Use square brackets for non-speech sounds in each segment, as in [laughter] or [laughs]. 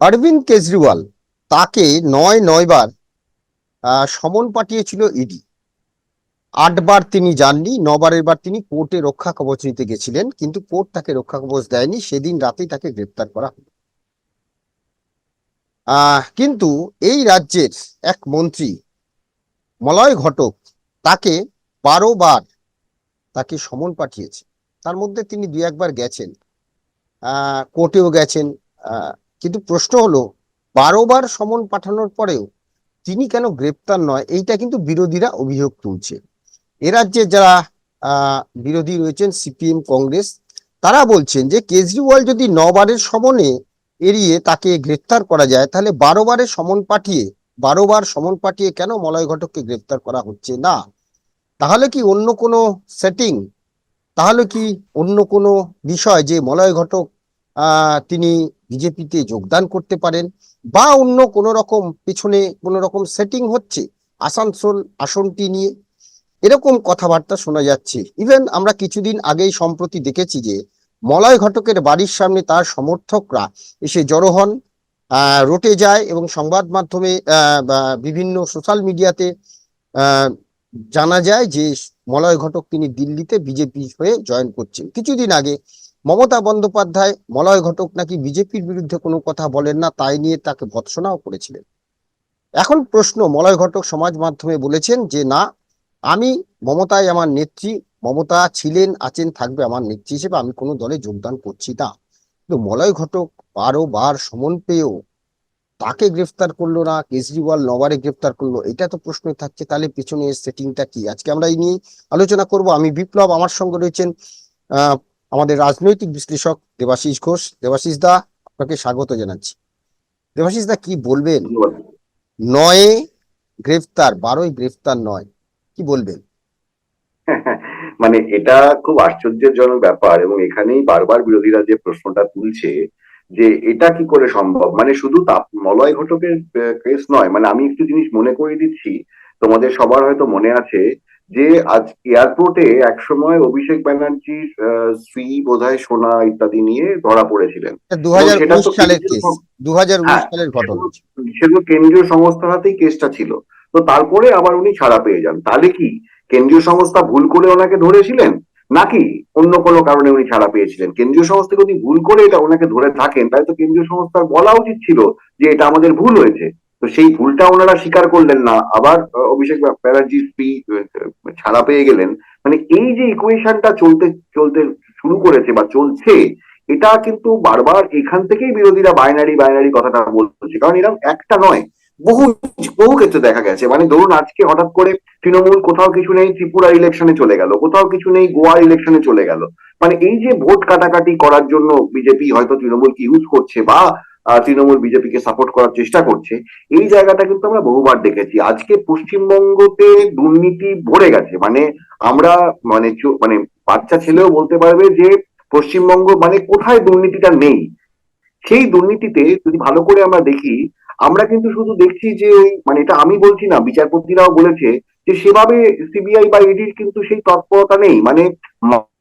অরবিন্দ কেজরিওয়াল তাকে নয় নয়বার সমন পাঠিয়েছিল ইডি। আটবার তিনি যাননি নবারের বার তিনি কোর্টে রক্ষা কবচ নিতে গেছিলেন, কিন্তু কোর্ট তাকে রক্ষা কবচ দেয়নি, সেদিন রাতেই তাকে গ্রেপ্তার করা হলো। কিন্তু এই রাজ্যের এক মন্ত্রী, মলয় ঘটক, তাকে বারো বার তাকে সমন পাঠিয়েছে। তার মধ্যে তিনি দুই একবার গেছেন কোর্টেও গেছেন কিন্তু প্রশ্ন হলো, বারোবার সমন পাঠানোর পরেও তিনি কেন গ্রেপ্তার নয়? এইটা কিন্তু বিরোধীরা অভিযোগ তুলছে। এ রাজ্যে যারা বিরোধী রয়েছেন সিপিএম, কংগ্রেস, তারা বলছেন যে কেজরিওয়াল যদি নবারের সমনে এড়িয়ে তাকে গ্রেপ্তার করা যায়, তাহলে বারোবারের সমন পাঠিয়ে, বারোবার সমন পাঠিয়ে কেন মলয় ঘটককে গ্রেপ্তার করা হচ্ছে না? তাহলে কি অন্য কোনো সেটিং তাহলে কি অন্য কোনো বিষয় যে মলয় ঘটক তিনি বিজেপিতে যোগদান করতে পারেন বা অন্য কোনো রকম পিছনে কোনো রকম সেটিং হচ্ছে আসানসোল আসনটি নিয়ে। এরকম কথাবার্তা শোনা যাচ্ছে। ইভেন আমরা কিছুদিন আগেই সম্প্রতি দেখেছি যে মলয় ঘটকের বাড়ির সামনে তার সমর্থকরা এসে জড়ো হন রোটে যায় এবং সংবাদ মাধ্যমে বিভিন্ন সোশ্যাল মিডিয়াতে জানা যায় যে মলয় ঘটক তিনি দিল্লিতে বিজেপি হয়ে জয়েন করছেন। কিছুদিন আগে মমতা বন্দ্যোপাধ্যায়, মলয় ঘটক নাকি বিজেপির বিরুদ্ধে কোনো কথা বলেন না, তাই নিয়ে তাকে ভৎসনাও করেছিলেন। এখন প্রশ্ন, মলয় ঘটক সমাজ মাধ্যমে বলেছেন যে, না, আমি মমতাই আমার নেত্রী, মমতা ছিলেন, আছেন, থাকবে আমার নেত্রী হিসেবে আমি কোনো দলে যোগদান করছি না। কিন্তু মলয় ঘটক বারো বার সমন পেয়েও তাকে গ্রেফতার করল না, কেজরিওয়াল নবারে গ্রেফতার করল, এটা তো প্রশ্ন থাকছে, তাহলে পিছনে সেটিংটা কি? আজকে আমরা এই নিয়ে আলোচনা করব। আমি বিপ্লব, আমার সঙ্গে রয়েছেন আমাদের রাজনৈতিক বিশ্লেষক দেবাশিস ঘোষ। দেবাশিস দা আপনাকে স্বাগত জানাচ্ছি। দেবাশিস দা কি বলবেন? নয়ে গ্রেফতার বারোই গ্রেফতার নয় কি বলবেন? [laughs] মানে এটা খুব আশ্চর্যজনক ব্যাপার এবং এখানেই বারবার বিরোধীরা যে প্রশ্নটা তুলছে যে এটা কি করে সম্ভব? মানে শুধু তাপ মলয় ঘটকের কেস নয় মানে আমি একটু জিনিস মনে করিয়ে দিচ্ছি। তোমাদের সবার হয়তো মনে আছে যে আজ এয়ারপোর্টে একসময় অভিষেক ব্যানার্জির স্ত্রী বোধহয় সোনা ইত্যাদি নিয়ে ধরা পড়েছিলেন। সালের কেন্দ্রীয় হ্যাঁ, সেগুলো কেন্দ্রীয় সংস্থার হাতেই কেসটা ছিল। তো তারপরে আবার উনি ছাড়া পেয়ে যান। তাহলে কি কেন্দ্রীয় সংস্থা ভুল করে ওনাকে ধরেছিলেন? নাকি অন্য কোনো কারণে উনি ছাড়া পেয়েছিলেন? কেন্দ্রীয় সংস্থা যদি ভুল করে এটা ওনাকে ধরে থাকেন তাহলে তো কেন্দ্রীয় সংস্থার বলা উচিত ছিল যে এটা আমাদের ভুল হয়েছে। তো সেই ভুলটা ওনারা স্বীকার করলেন না। আবার অভিষেক ব্যানার্জি স্ত্রী ছাড়া পেয়ে গেলেন। মানে এই যে ইকুয়েশনটা চলতে চলতে শুরু করেছে বা চলছে, এটা কিন্তু বারবার এখান থেকেই বিরোধীরা বাইনারি বাইনারি কথাটা বলছে। কারণ এরকম একটা নয়, বহু বহু ক্ষেত্রে দেখা গেছে। মানে ধরুন, আজকে হঠাৎ করে তৃণমূল কোথাও কিছু নেই, ত্রিপুরা ইলেকশনে চলে গেল, কোথাও কিছু নেই গোয়ার ইলেকশনে চলে গেল। মানে এই যে ভোট কাটাকাটি করার জন্য বিজেপি হয়তো তৃণমূলকে ইউজ করছে বা তৃণমূল বিজেপিকে সাপোর্ট করার চেষ্টা করছে। এই জায়গাটা কিন্তু আমরা বহুবার দেখেছি। আজকে পশ্চিমবঙ্গতে দুর্নীতি ভরে গেছে। মানে আমরা মানে মানে বাচ্চা ছেলেও বলতে পারবে যে পশ্চিমবঙ্গ মানে কোথায় দুর্নীতিটা নেই। সেই দুর্নীতিতে যদি ভালো করে আমরা দেখি, আমরা কিন্তু শুধু দেখছি যে মানে এটা আমি বলছি না, বিচারপতিরাও বলেছে যে সেভাবে সিবিআই বা ইডির কিন্তু সেই তৎপরতা নেই। মানে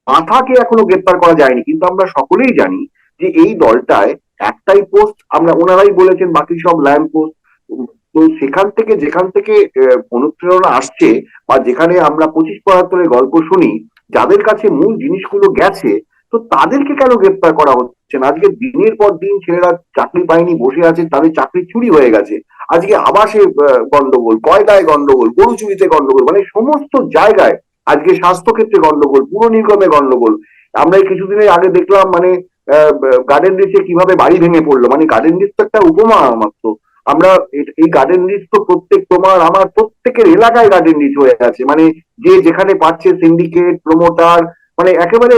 মাথাকে এখনও গ্রেপ্তার করা যায়নি। কিন্তু আমরা সকলেই জানি যে এই দলটায় একটাই পোস্ট আমরা ওনারাই বলেছেন, বাকি সব ল্যাম্প পোস্ট তো সেখান থেকে, যেখান থেকে অনুপ্রেরণা আসছে, বা যেখানে আমরা পঁচিশ পঁয়াত্তরের গল্প শুনি, যাদের কাছে মূল জিনিসগুলো গেছে, তো তাদেরকে কেন গ্রেপ্তার করা হচ্ছে না? আজকে দিনের পর দিন ছেলেরা চাকরি পায়নি, বসে আছে, তাদের চাকরি চুরি হয়ে গেছে। আজকে আবাসে গন্ডগোল, কয়দায় গন্ডগোল গরু চুরিতে গন্ডগোল মানে সমস্ত জায়গায় আজকে স্বাস্থ্য ক্ষেত্রে গন্ডগোল পুর নিগমে গন্ডগোল। আমরা কিছুদিনের আগে দেখলাম মানে গার্ডেন রিচে কীভাবে বাড়ি ভেঙে পড়ল? মানে গার্ডেন রিচ তো একটা উপমা মাত্র। আমরা এই গার্ডেন রিচ তো প্রত্যেক তোমার, আমার প্রত্যেকের এলাকায় গার্ডেন রিচ হয়ে আছে। মানে যে যেখানে পাচ্ছে সিন্ডিকেট প্রমোটার মানে একেবারে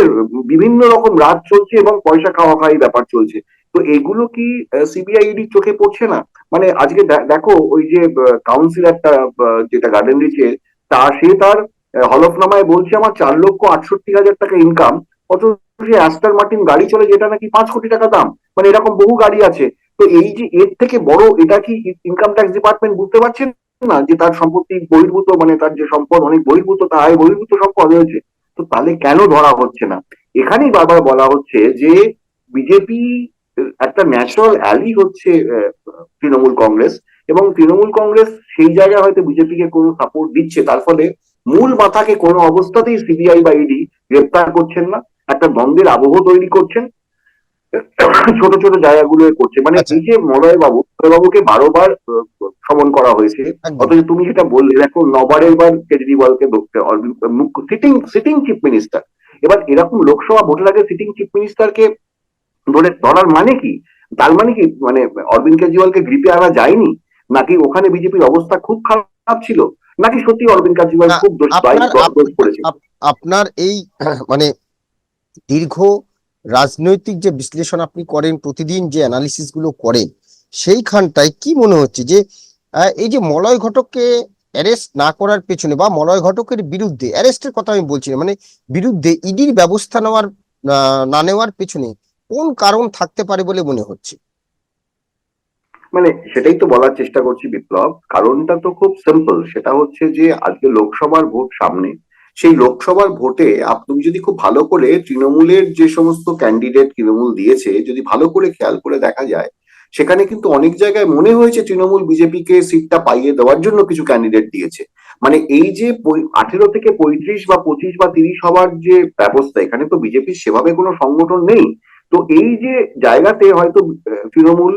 বিভিন্ন রকম রাজ চলছে এবং পয়সা খাওয়া খাওয়াই ব্যাপার চলছে। তো এগুলো কি সিবিআই ইডি চোখে পড়ছে না? মানে আজকে দেখো, ওই যে কাউন্সিলরটা যেটা গার্ডেন রিচে তা সে তার হলফনামায় বলছে আমার চার লক্ষ আটষট্টি হাজার টাকা ইনকাম অথচ অ্যাস্টার মার্টিন গাড়ি চলে যেটা নাকি পাঁচ কোটি টাকা দাম মানে এরকম বহু গাড়ি আছে। তো এই যে এর থেকে বড় এটা কি ইনকাম ট্যাক্স ডিপার্টমেন্ট বুঝতে পারছেন না যে তার সম্পত্তি বহির্ভূত মানে তার যে সম্পদ অনেক বহির্ভূত, তার আয় বহির্ভূত সম্পদ হয়েছে তো তাহলে কেন ধরা হচ্ছে না? এখানেই বারবার বলা হচ্ছে যে বিজেপি একটা ন্যাচারাল অ্যালি হচ্ছে তৃণমূল কংগ্রেস। এবং তৃণমূল কংগ্রেস সেই জায়গায় হয়তো বিজেপিকে কোনো সাপোর্ট দিচ্ছে। তার ফলে মূল মাথাকে কোনো অবস্থাতেই সিবিআই বা ইডি গ্রেপ্তার করছেন না। একটা দ্বন্দ্বের আবহ তৈরি করছেন ছোট ছোট জায়গাগুলো করছে। মানে আচ্ছা। এই যে মলয় বাবু মলয় বাবুকে বারোবার সমন করা হয়েছে অথচ তুমি যেটা বললে দেখো নবারের বার কেজরিওয়ালকে সিটিং সিটিং চিফ মিনিস্টার এবার এরকম লোকসভা ভোটের আগে সিটিং চিফ মিনিস্টারকে ধরে ধরার মানে কি? তার মানে কি মানে অরবিন্দ কেজরিওয়ালকে গ্রিপে আনা যায়নি? নাকি ওখানে বিজেপির অবস্থা খুব খারাপ ছিল? নাকি সত্যি অরবিন্দ কেজরিওয়াল খুব দোষ করেছে? আপনার এই মানে দীর্ঘ রাজনৈতিক যে বিশ্লেষণ আপনি করেন, প্রতিদিন যে অ্যানালিসিসগুলো করেন, সেইখানটায় কি মনে হচ্ছে যে এই যে মলয় ঘটককে অ্যারেস্ট না করার পেছনে বা মলয় ঘটকের বিরুদ্ধে অ্যারেস্টের কথা আমি বলছি মানে বিরুদ্ধে ইডির ব্যবস্থা নেওয়ার না নেওয়ার পেছনে কোন কারণ থাকতে পারে বলে মনে হচ্ছে? মানে সেটাই তো বলার চেষ্টা করছি বিপ্লব। কারণটা তো খুব সিম্পল সেটা হচ্ছে যে আজকে লোকসভার ভোট সামনে সেই লোকসভার ভোটে আপনি যদি খুব ভালো করে তৃণমূলের যে সমস্ত ক্যান্ডিডেট তৃণমূল দিয়েছে, যদি ভালো করে খেয়াল করে দেখা যায়, সেখানে কিন্তু অনেক জায়গায় মনে হয়েছে তৃণমূল বিজেপিকে সিটটা পাইয়ে দেওয়ার জন্য কিছু ক্যান্ডিডেট দিয়েছে। মানে এই যে আঠেরো থেকে পঁয়ত্রিশ বা পঁচিশ বা তিরিশ হওয়ার যে ব্যবস্থা, এখানে তো বিজেপির সেভাবে কোনো সংগঠন নেই। তো এই যে জায়গাতে হয়তো তৃণমূল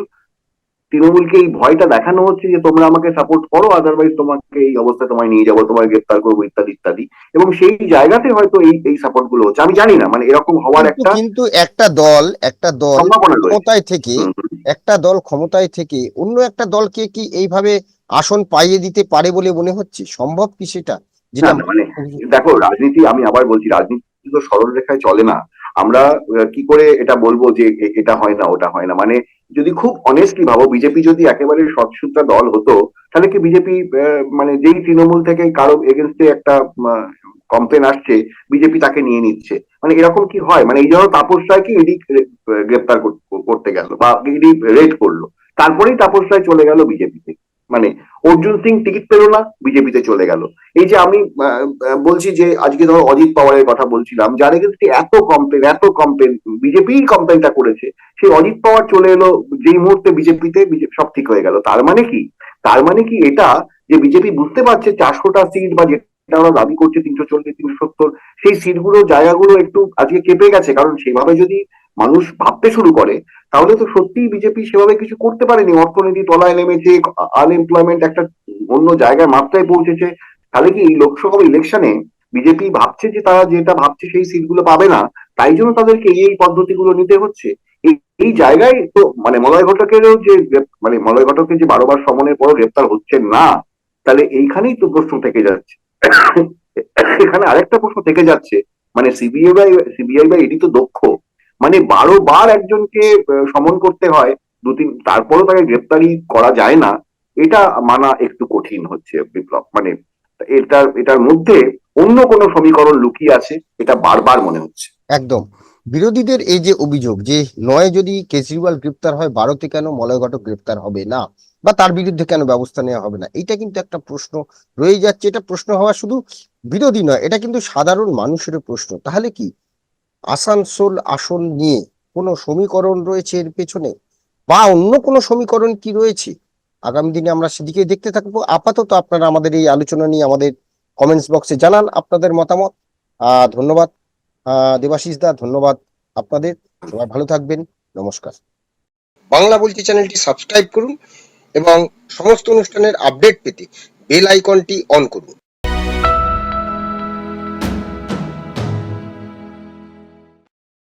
তৃণমূলকে এই ভয়টা দেখানো হচ্ছে যে তোমরা আমাকে সাপোর্ট করো আদারওয়াইজ তোমাকে এই অবস্থায় তোমায় নিয়ে যাব তোমায় গ্রেপ্তার করব ইত্যাদি ইত্যাদি। এবং সেই জায়গাতে হয়তো এই এই সাপোর্টগুলো হচ্ছে। আমি জানি না মানে এরকম হওয়ার একটা কিন্তু একটা দল একটা দল ক্ষমতায় থেকে। একটা দল ক্ষমতায় থেকে অন্য একটা দলকে কি এইভাবে আসন পাইয়ে দিতে পারে বলে মনে হচ্ছে? সম্ভব কি সেটা? যেটা মানে দেখো রাজনীতি আমি আবার বলছি রাজনীতি তো সরল রেখায় চলে না। আমরা কি করে এটা বলব যে এটা হয় না, ওটা হয় না? মানে যদি খুব অনেস্টলি ভাবো, বিজেপি যদি একেবারে সৎসুত্রা দল হতো, তাহলে কি বিজেপি মানে যেই তৃণমূল থেকে কারও এগেনস্টে একটা কমপ্লেন আসছে, বিজেপি তাকে নিয়ে নিচ্ছে? মানে এরকম কি হয়? মানে এই জন্য তাপস রায়কে ইডি গ্রেপ্তার করতে গেল বা ইডি রেড করল? তারপরেই তাপস রায় চলে গেল বিজেপিতে মানে অর্জুন সিং টিকিট পেল না, বিজেপিতে চলে গেল। এই যে আমি বলছি যে আজকে ধরো অজিত পাওয়ারের কথা বলছিলাম যার এগেনস্টে এত কমপ্লেন এত কমপ্লেন বিজেপি কমপ্লেনটা করেছে। সেই অজিত পাওয়ার চলে এলো, যেই মুহূর্তে বিজেপিতে সব ঠিক হয়ে গেল। তার মানে কি? তার মানে কি এটা যে বিজেপি বুঝতে পারছে চারশোটা সিট বা যেটা ওরা দাবি করছে তিনশো চল্লিশ, তিনশো সত্তর, সেই সিটগুলো, জায়গাগুলো একটু আজকে কেঁপে গেছে। কারণ সেভাবে যদি মানুষ ভাবতে শুরু করে, তাহলে তো সত্যিই বিজেপি সেভাবে কিছু করতে পারেনি। অর্থনীতি তলায় নেমেছে আনএমপ্লয়মেন্ট একটা অন্য জায়গায় মাত্রায় পৌঁছেছে। তাহলে কি এই লোকসভা ইলেকশনে বিজেপি ভাবছে যে তারা যেটা ভাবছে সেই সিটগুলো পাবে না? তাই জন্য তাদেরকে এই পদ্ধতিগুলো নিতে হচ্ছে। এই জায়গায় তো মানে মলয় ঘটকেরও যে মানে মলয় ঘটকের যে বারোবার সমনের পরও গ্রেপ্তার হচ্ছে না, তাহলে এইখানেই তো প্রশ্ন থেকে যাচ্ছে। এখানে আরেকটা প্রশ্ন থেকে যাচ্ছে। মানে সিবিআই বা সিবিআই বা এটি তো দক্ষ। মানে বারো বার একজনকে সমন করতে হয়, দু তিন, তারপরও তাকে গ্রেপ্তারি করা যায় না, এটা মানা একটু কঠিন হচ্ছে বিপ্লব। মানে এটার এটার মধ্যে অন্য কোনো সমীকরণ লুকিয়ে আছে, এটা বারবার মনে হচ্ছে। একদম। বিরোধীদের এই যে অভিযোগ যে নয় যদি কেজরিওয়াল গ্রেপ্তার হয় ভারতে কেন মলয় ঘটক গ্রেপ্তার হবে না? বা তার বিরুদ্ধে কেন ব্যবস্থা নেওয়া হবে না? এটা কিন্তু একটা প্রশ্ন রয়ে যাচ্ছে। এটা প্রশ্ন হওয়া শুধু বিরোধী নয়, এটা কিন্তু সাধারণ মানুষের প্রশ্ন। তাহলে কি? আসানসোল আসন নিয়ে কোনো সমীকরণ রয়েছে এর পেছনে? বা অন্য কোনো সমীকরণ কি রয়েছে? আগামী দিনে আমরা সেদিকে দেখতে থাকব। আপাতত আপনারা আমাদের এই আলোচনা নিয়ে আমাদের কমেন্টস বক্সে জানান আপনাদের মতামত। ধন্যবাদ। দেবাশিস দা, ধন্যবাদ আপনাদের। সবাই ভালো থাকবেন। নমস্কার। বাংলা বলছি চ্যানেলটি সাবস্ক্রাইব করুন এবং সমস্ত অনুষ্ঠানের আপডেট পেতে বেল আইকনটি অন করুন।